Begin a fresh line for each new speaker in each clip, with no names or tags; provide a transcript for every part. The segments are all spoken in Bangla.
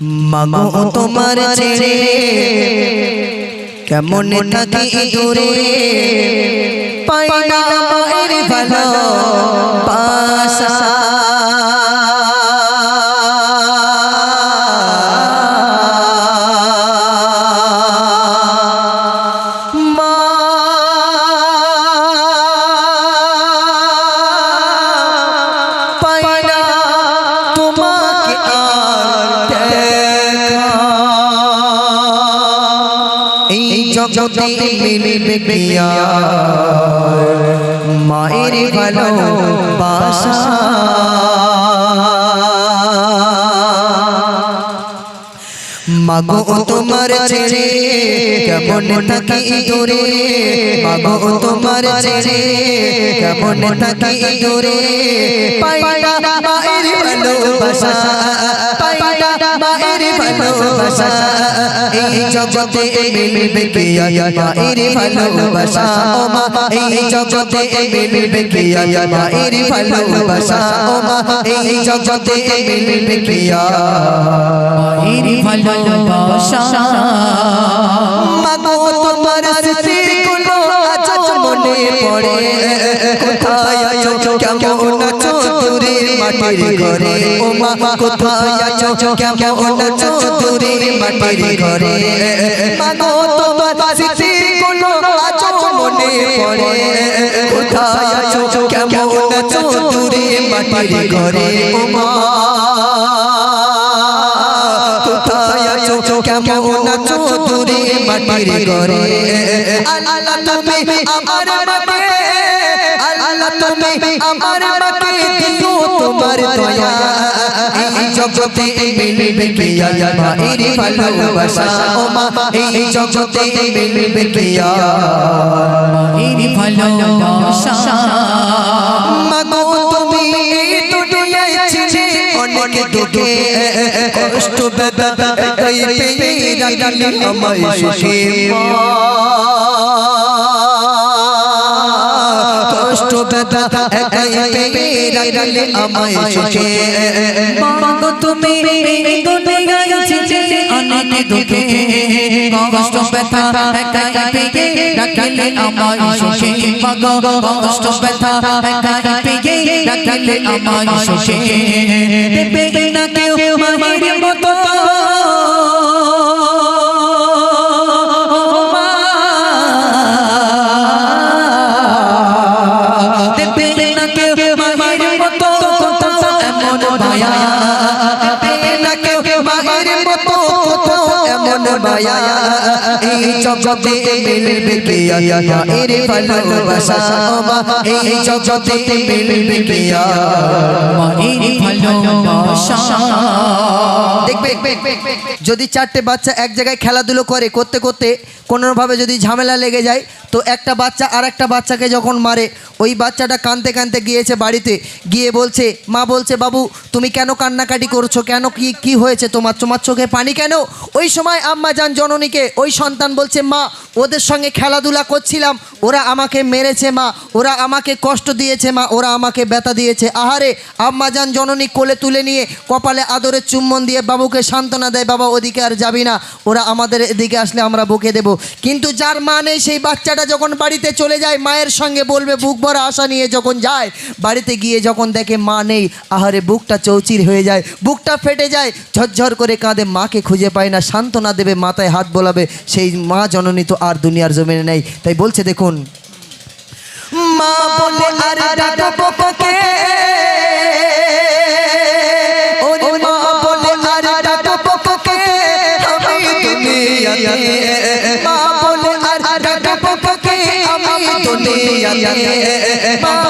মাগো তোমার ছেড়ে কেমন থাকি দূরে পাই না মায়ের ভালো। জগতে মিলবে আর মায়ের ভালো বাসা মাগো তোমার ছেড়ে কেমন থাকি দূরে মাগো তোমার ছেড়ে কেমন থাকি দূরে পাইনা মায়ের ভালোবাসা মায়ের ভালোবাসা। এই জগতে মিলবে কি? মায়ের ভালোবাসা। ও মা, এই জগতে মিলবে কি? মায়ের ভালোবাসা। ও মা, এই জগতে মিলবে কি?
মায়ের ভালোবাসা।
মাগো, তোমার স্মৃতিগুলো আজ মনে পড়ে। কোথায় আছো? কেমন আছো? মাটির ঘরে। মা কোথায় আছো? কেমন আছো? দূরে মাটির ঘরে মাগো তোমার মনে পড়ে কোথায় আছো? কেমন আছো? দূরে মাটির ঘরে ও মা কোথায় আছো? কেমন আছো? দূরে মাটির ঘরে আমার মাকে দিও তোমার দয়া। এই জগতে মিলবে কি মায়ের ভালোবাসা। ও মা এই জগতে মিলবে কি
মায়ের ভালোবাসা।
মাগো তুমি দুনিয়ায় ছিলে। অনেক দুঃখে কষ্ট বেদনা একাই পেয়ে রাখলি আমায় সুখে। কষ্ট বেদনা একাই পেয়ে রাখলি
কষ্ট
Maya এই জগতে মিলবে কি? মায়ের ভালোবাসা মা এই জগতে মিলবে কি? দেখবে যদি চারটে বাচ্চা এক জায়গায় খেলাধুলো করে করতে করতে কোনোভাবে যদি ঝামেলা লেগে যায় তো একটা বাচ্চা আর একটা বাচ্চাকে যখন মারে ওই বাচ্চাটা কানতে কানতে গিয়েছে বাড়িতে গিয়ে বলছে মা বলছে বাবু তুমি কেন কান্নাকাটি করছ? কেন কি কি হয়েছে তোমার? তোমার চোখে পানি কেন? ওই সময় আম্মা যান জননীকে ওই সন্তান বলছে, মা, ওদের সঙ্গে খেলাধুলা করছিলাম, ওরা আমাকে মেরেছে, মা, ওরা আমাকে কষ্ট দিয়েছে, মা, ওরা আমাকে ব্যথা দিয়েছে। আহারে, আম্মা যান জননী কোলে তুলে নিয়ে কপালে আদরের চুম্বন দিয়ে বাবুকে সান্ত্বনা দেয়, বাবা, ওদিকে আর যাবি না, ওরা আমাদের এদিকে আসলে আমরা বকে দেব। কিন্তু যার মা নেই, সেই বাচ্চাটা যখন বাড়িতে চলে যায়, মায়ের সঙ্গে বলবে, বুক ভরা আশা নিয়ে যখন যায়, বাড়িতে গিয়ে যখন দেখে মা নেই, আহারে, বুকটা চৌচির হয়ে যায়, বুকটা ফেটে যায়, ঝরঝর করে কাঁদে, মাকে খুঁজে পায় না, সান্ত্বনা দেবে, মাথায় হাত বোলাবে সেই মা জননী তো আর দুনিয়ার জমিনে নেই। তাই বলছে, দেখুন। মা বলে, আর ডাকবো কাকে আমি মা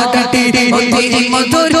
ডাকতে মধুর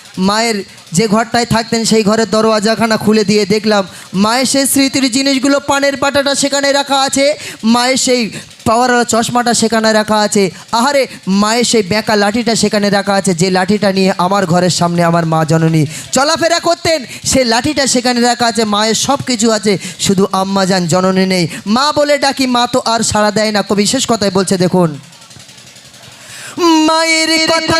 মায়ের যে ঘরটায় থাকতেন সেই ঘরের দরওয়াজাখানা খুলে দিয়ে দেখলাম, মায়ের সেই স্মৃতির জিনিসগুলো পানের পাটাটা সেখানে রাখা আছে, মায়ের সেই পাওয়ারওয়ালা চশমাটা সেখানে রাখা আছে, আহারে মায়ের সেই বেঁকা লাঠিটা সেখানে রাখা আছে, যে লাঠিটা নিয়ে আমার ঘরের সামনে আমার মা জননী চলাফেরা করতেন, সেই লাঠিটা সেখানে রাখা আছে, মায়ের সব কিছু আছে, শুধু আম্মা যান, জননী নেই। মা বলে ডাকি, মা তো আর সাড়া দেয় না। কবি শেষ কথায় বলছে, দেখুন। মায়ের কথা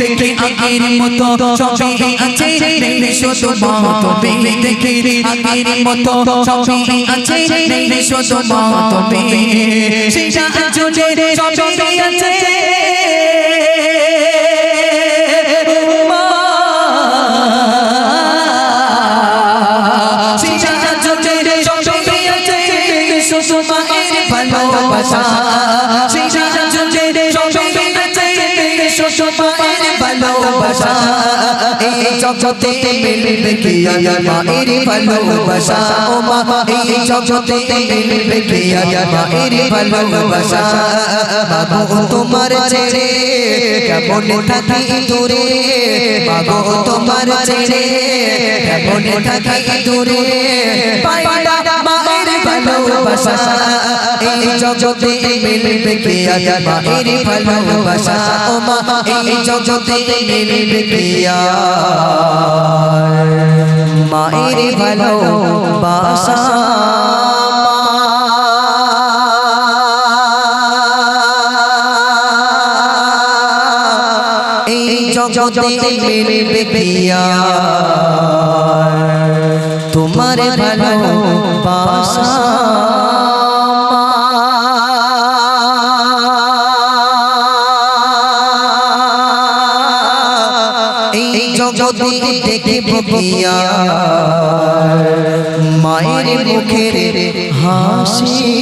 দেখে আগের মতো সবই আছে। নেই শুধু মা তুমি দেখে আগের মতো সবই আছে। নেই শুধু মা তুমি
সেটা জুড়ে সবই আছে।
এই জগতে মিলবে কি মায়ের ভালোবাসা। ও মা এই জগতে মিলবে কি মায়ের ভালোবাসা। বাবু তোমার ছেড়ে কেমন থাকি দূরে? বাবু তোমার ছেড়ে কেমন থাকি দূরে? পাইলা মায়ের ভালোবাসা। এই জগতে মিলবে কি আর মায়ের ভালোবাসা, ও মা, এই জগতে মিলবে কি আর মায়ের ভালোবাসা জগতে মিলবে কি তোমার ভালোবাসা এই দেখব আর মায়ের মুখের হাসি।